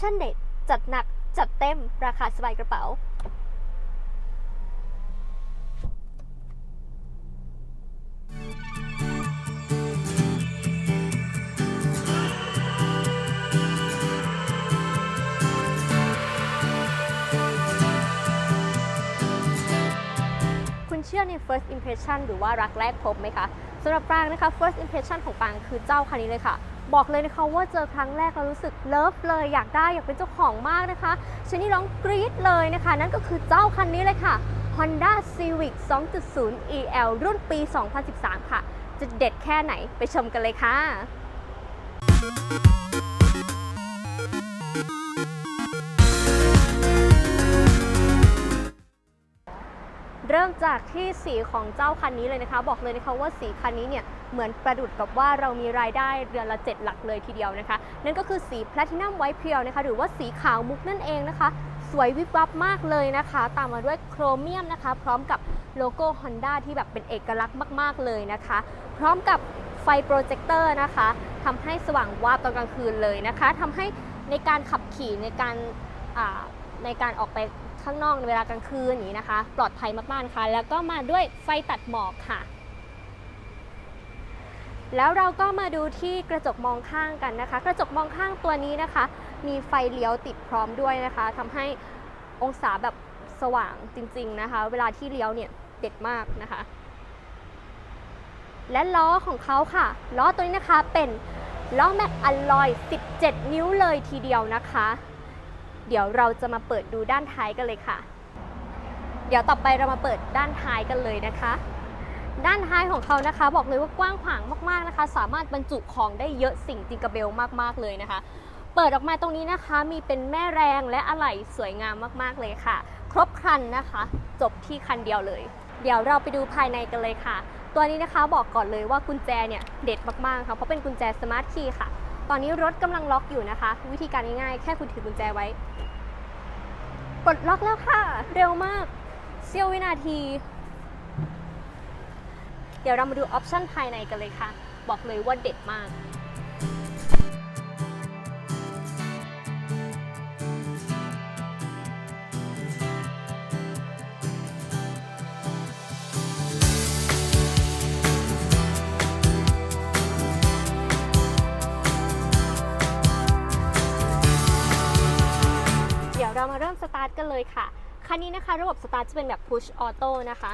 ชั่นเด็ด จัดหนัก จัดเต็ม ราคาสบายกระเป๋า คุณเชื่อใน first impression หรือว่ารักแรกพบไหมคะสำหรับปรางนะคะ first impression ของปรางคือเจ้าคันนี้เลยค่ะ บอกเลยนะคะว่าเจอครั้งแรกเรารู้สึกเลิฟเลยอยากได้อยากเป็นเจ้าของมากนะคะชนิดร้องกรี๊ดเลยนะคะ นั่นก็คือเจ้าคันนี้เลยค่ะ Honda Civic 2.0 EL รุ่นปี 2013 ค่ะ จะเด็ดแค่ไหนไปชมกันเลยค่ะ เริ่มจากที่สีของเจ้าคันนี้เลยนะคะ บอกเลยนะคะว่าสีคันนี้เนี่ยเหมือนประดุดกับว่าเรามีรายได้เดือนละ 7 หลักเลยทีเดียวนะคะ นั่นก็คือสีแพลตินัมไวท์เพียวนะคะหรือว่าสีขาวมุกนั่นเองนะคะ สวยวิบวับมากเลยนะคะ ตามมาด้วยโครเมียมนะคะ พร้อมกับโลโก้ Honda ที่แบบเป็นเอกลักษณ์มาก ๆ เลยนะคะ พร้อมกับไฟโปรเจคเตอร์นะคะทำให้สว่างวาบตอนกลางคืนเลยนะคะทำให้ในการขับขี่ในการในการออกไป ข้างนอกในเวลากลางคืนอย่างนี้นะคะ ปลอดภัยมากๆนะคะแล้วก็มาด้วยไฟตัดหมอกค่ะแล้วเราก็มาดูที่กระจกมองข้างกันนะคะ กระจกมองข้างตัวนี้นะคะ มีไฟเลี้ยวติดพร้อมด้วยนะคะทำให้องศาแบบสว่างจริง ๆนะคะ เวลาที่เลี้ยวเนี่ยเด็ดมากนะคะ และล้อของเขาค่ะ ล้อตัวนี้นะคะเป็นล้อแม็กอลลอย 17 นิ้วเลยทีเดียวนะคะ เดี๋ยวเราจะมาเปิดดูด้านท้ายกันเลยค่ะ เดี๋ยวต่อไปเรามาเปิดด้านท้ายกันเลยนะคะ ด้านท้ายของเขานะคะ บอกเลยว่ากว้างขวางมากๆนะคะ สามารถบรรจุของได้เยอะสิ่งจิงกระเบลมากๆเลยนะคะ เปิดออกมาตรงนี้นะคะ มีเป็นแม่แรงและอะไหล่สวยงามมากๆเลยค่ะ ครบครันนะคะ จบที่คันเดียวเลย เดี๋ยวเราไปดูภายในกันเลยค่ะ ตัวนี้นะคะบอกก่อนเลยว่ากุญแจเนี่ยเด็ดมากๆค่ะเพราะเป็นกุญแจสมาร์ทคีย์ค่ะ ตอนนี้รถกำลังล็อกอยู่นะคะ วิธีการง่ายๆ แค่คุณถือกุญแจไว้ กดล็อกแล้วค่ะ เร็วมากเสี้ยววินาที เดี๋ยวเรามาดูออปชั่นภายในกันเลยค่ะ บอกเลยว่าเด็ดมาก เลยค่ะ คันนี้นะคะระบบสตาร์ทจะเป็นแบบ push auto นะคะ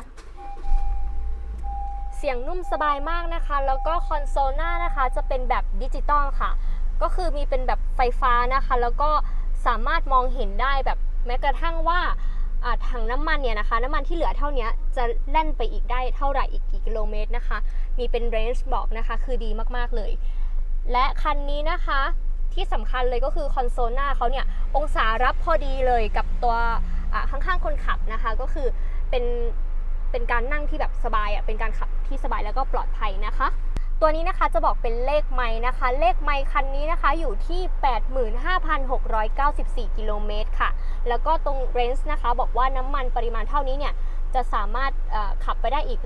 เสียงนุ่มสบายมากนะคะ แล้วก็คอนโซลหน้านะคะจะเป็นแบบดิจิตอลค่ะ ก็คือมีเป็นแบบไฟฟ้านะคะ แล้วก็สามารถมองเห็นได้แบบแม้กระทั่งว่าอ่าถังน้ำมันเนี่ยนะคะ น้ำมันที่เหลือเท่านี้จะแล่นไปอีกได้เท่าไหร่อีกกี่กิโลเมตรนะคะ มีเป็นเรนจ์บอกนะคะ คือดีมากๆเลย และคันนี้นะคะ ที่สำคัญเลยก็คือคอนโซลหน้าเขาเนี่ยองศารับพอดีเลยกับตัวข้างๆคนขับนะคะ ก็คือเป็นเป็นการนั่งที่แบบสบายอะเป็นการขับที่สบายแล้วก็ปลอดภัยนะคะ ตัวนี้นะคะจะบอกเป็นเลขไม้นะคะ เลขไม้คันนี้นะคะอยู่ที่ 85,694 กิโลเมตรค่ะ แล้วก็ตรงเรนจ์นะคะบอกว่าน้ำมันปริมาณเท่านี้เนี่ยจะสามารถขับไปได้อีก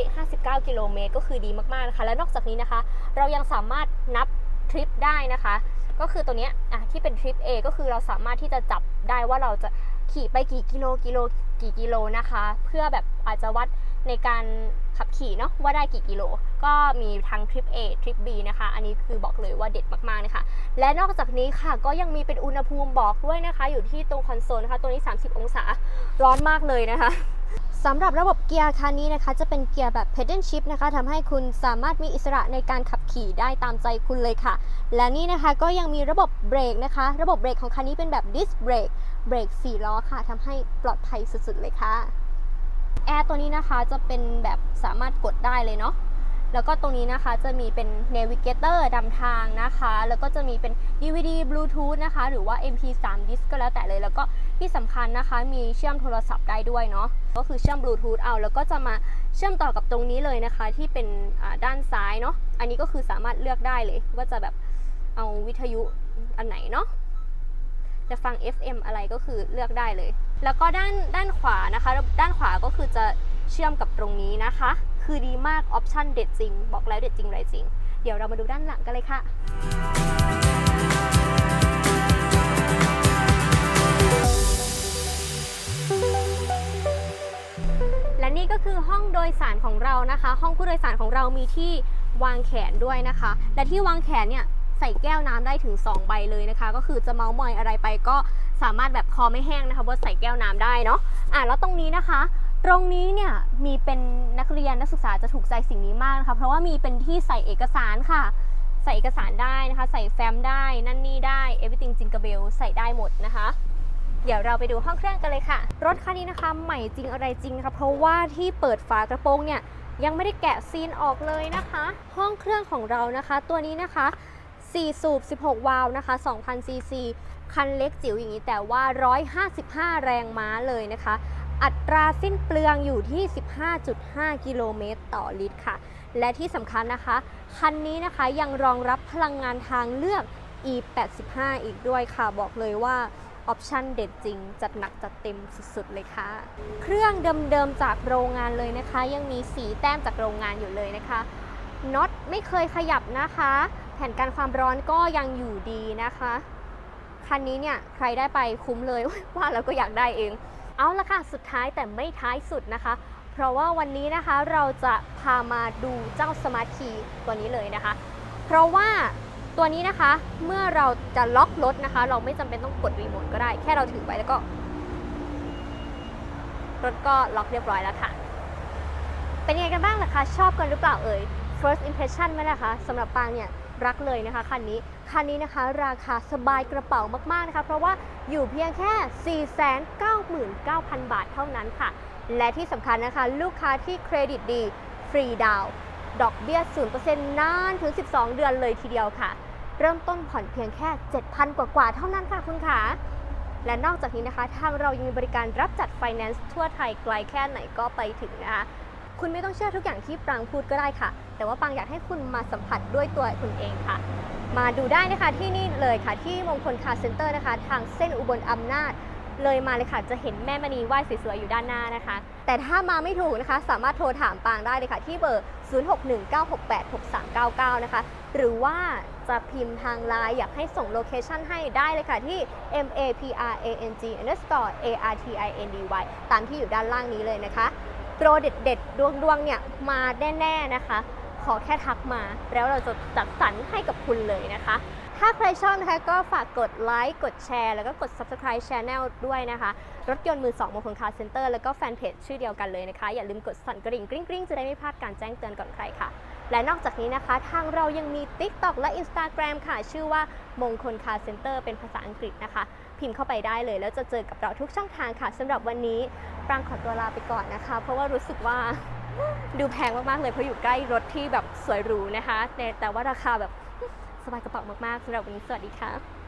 359 กิโลเมตรก็คือดีมากๆนะคะ และนอกจากนี้นะคะ เรายังสามารถนับ ทริปได้นะคะ ก็คือตัวเนี้ยอะที่เป็นทริป A ก็คือเราสามารถที่จะจับได้ว่าเราจะขี่ไปกี่กิโลกิโลกี่กิโลนะคะ เพื่อแบบอาจจะวัดในการขับขี่เนาะว่าได้กี่กิโล ก็มีทั้งทริป A ทริป B นะคะ อันนี้คือบอกเลยว่าเด็ดมากๆนะคะและนอกจากนี้ค่ะก็ยังมีเป็นอุณหภูมิบอกด้วยนะคะ อยู่ที่ตรงคอนโซลนะคะ ตัวนี้ 30 องศาร้อนมากเลยนะคะ สำหรับระบบเกียร์คันนี้นะคะจะเป็นเกียร์แบบ pedal shift นะคะทำให้คุณสามารถมีอิสระในการขับขี่ได้ตามใจคุณเลยค่ะ และนี่นะคะก็ยังมีระบบเบรกนะคะ ระบบเบรกของคันนี้เป็นแบบ disc brake เบรก4ล้อค่ะทำให้ปลอดภัยสุดๆเลยค่ะแอร์ตัวนี้นะคะจะเป็นแบบสามารถกดได้เลยเนาะ แล้วก็ตรงนี้นะคะจะมีเป็น navigator นำทางนะคะ แล้วก็จะมีเป็น DVD Bluetooth นะคะ หรือว่า MP3 disk ก็แล้วแต่เลย แล้วก็ที่สำคัญนะคะ มีเชื่อมโทรศัพท์ได้ด้วยเนาะ ก็คือเชื่อม Bluetooth เอา แล้วก็จะมาเชื่อมต่อกับตรงนี้เลยนะคะ ที่เป็นด้านซ้ายเนาะ อันนี้ก็คือสามารถเลือกได้เลย ว่าจะแบบเอาวิทยุอันไหนเนาะจะฟัง FM อะไรก็คือเลือกได้เลย แล้วก็ด้านด้านขวานะคะ ด้านขวาก็คือจะ เชื่อมกับตรงนี้นะคะ คือดีมากออปชั่นเด็ดจริง บอกแล้วเด็ดจริงไรจริง เดี๋ยวเรามาดูด้านหลังกันเลยค่ะและนี่ก็คือห้องโดยสารของเรานะคะ ห้องผู้โดยสารของเรามีที่วางแขนด้วยนะคะ และที่วางแขนเนี่ยใส่แก้วน้ำได้ถึง 2 ใบเลยนะคะ ก็คือจะเมามอยอะไรไปก็สามารถแบบคอไม่แห้งนะคะว่าใส่แก้วน้ำได้เนาะอะแล้วตรงนี้นะคะ ตรงนี้เนี่ยมีเป็นนักเรียนนักศึกษาจะถูกใจสิ่งนี้มากนะคะเพราะว่ามีเป็นที่ใส่เอกสารค่ะ ใส่เอกสารได้นะคะ ใส่แฟ้มได้นั่นนี่ได้ everything jingle bell ใส่ได้หมดนะคะ เดี๋ยวเราไปดูห้องเครื่องกันเลยค่ะ รถคันนี้นะคะ ใหม่จริงอะไรจริงนะคะเพราะว่าที่เปิดฝากระโปรงเนี่ยยังไม่ได้แกะซีนออกเลยนะคะ ห้องเครื่องของเรานะคะ ตัวนี้นะคะ 4 สูบ 16 วาล์วนะคะ2,000ซีซีคันเล็กจิ๋วอย่างนี้แต่ว่า 155 แรงม้าเลยนะคะ อัตราสิ้นเปลืองอยู่ที่ 15.5 กิโลเมตรต่อลิตรค่ะ และที่สำคัญนะคะ คันนี้นะคะยังรองรับพลังงานทางเลือก E85 อีกด้วยค่ะ บอกเลยว่าออปชั่นเด็ดจริง จัดหนักจัดเต็มสุดๆเลยค่ะ เครื่องเดิมๆจากโรงงานเลยนะคะ ยังมีสีแต้มจากโรงงานอยู่เลยนะคะน็อตไม่เคยขยับนะคะ แผ่นกันความร้อนก็ยังอยู่ดีนะคะ คันนี้เนี่ยใครได้ไปคุ้มเลยว่าแล้วก็อยากได้เอง เอาละค่ะ สุดท้ายแต่ไม่ท้ายสุดนะคะ เพราะว่าวันนี้นะคะเราจะพามาดูเจ้าสมาร์ทคีย์ตัวนี้เลยนะคะ เพราะว่าตัวนี้นะคะเมื่อเราจะล็อกรถนะคะ เราไม่จำเป็นต้องกดรีโมทก็ได้ แค่เราถือไว้แล้วก็ รถก็ล็อกเรียบร้อยแล้วค่ะ เป็นยังไงกันบ้างล่ะคะ ชอบกันหรือเปล่าเอ่ย first impression ไหมนะคะสำหรับปางเนี่ย รักเลยนะคะคันนี้ คันนี้นะคะราคาสบายกระเป๋ามากๆนะคะ เพราะว่าอยู่เพียงแค่ 499,000 บาทเท่านั้นค่ะ และที่สำคัญนะคะ ลูกค้าที่เครดิตดี ฟรีดาวน์ดอกเบี้ย 0%นานถึง 12 เดือนเลยทีเดียวค่ะ เริ่มต้นผ่อนเพียงแค่ 7,000 กว่าๆเท่านั้นค่ะคุณขาและนอกจากนี้นะคะทางเรายังมีบริการรับจัดไฟแนนซ์ทั่วไทยไกลแค่ไหนก็ไปถึงนะคะ คุณไม่ต้องเชื่อทุกอย่างที่ปรางพูดก็ได้ค่ะ แต่ว่าปรางอยากให้คุณมาสัมผัสด้วยตัวคุณเองค่ะ มาดูได้นะคะที่นี่เลยค่ะที่มงคลคาร์เซ็นเตอร์นะคะ ทางเส้นอุบลอำนาจเลยมาเลยค่ะจะเห็นแม่มณีไหว้สวยๆอยู่ด้านหน้านะคะ แต่ถ้ามาไม่ถูกนะคะ สามารถโทรถามปางได้เลยค่ะ ที่เบอร์ 0619686399 นะคะ หรือว่าจะพิมพ์ทางไลน์อยากให้ส่งโลเคชันให้ได้เลยค่ะ ที่ m a p r a n g underscore a r t i n d y ตามที่อยู่ด้านล่างนี้เลยนะคะโปรเด็ดๆดวงๆเนี่ยมาแน่ ๆ นะคะ อแค่ทักมา แล้วเราจะจัดสรรให้กับคุณเลยนะคะ ถ้าใครชอบนะคะก็ฝากกดไลค์กดแชร์แล้วก็กด subscribe channel ด้วยนะคะ รถยนต์มือ2มงคลคาร์เซ็นเตอร์แล้วก็แฟนเพจชื่อเดียวกันเลยนะคะ อย่าลืมกดสั่นกระดิ่งกริ๊งๆ จะได้ไม่พลาดการแจ้งเตือนก่อนใครค่ะ และนอกจากนี้นะคะ ทางเรายังมี TikTok และ Instagram ค่ะ ชื่อว่ามงคลคาร์เซ็นเตอร์เป็นภาษาอังกฤษนะคะ พิมพ์เข้าไปได้เลย แล้วจะเจอกับเราทุกช่องทางค่ะสำหรับวันนี้ปรางขอตัวลาไปก่อนนะคะ เพราะว่ารู้สึกว่า ดูแพงมาก ๆ เลยเพราะอยู่ใกล้รถที่แบบสวยหรูนะคะแต่แต่ว่าราคาแบบสบายกระเป๋ามาก ๆสำหรับวันนี้สวัสดีค่ะ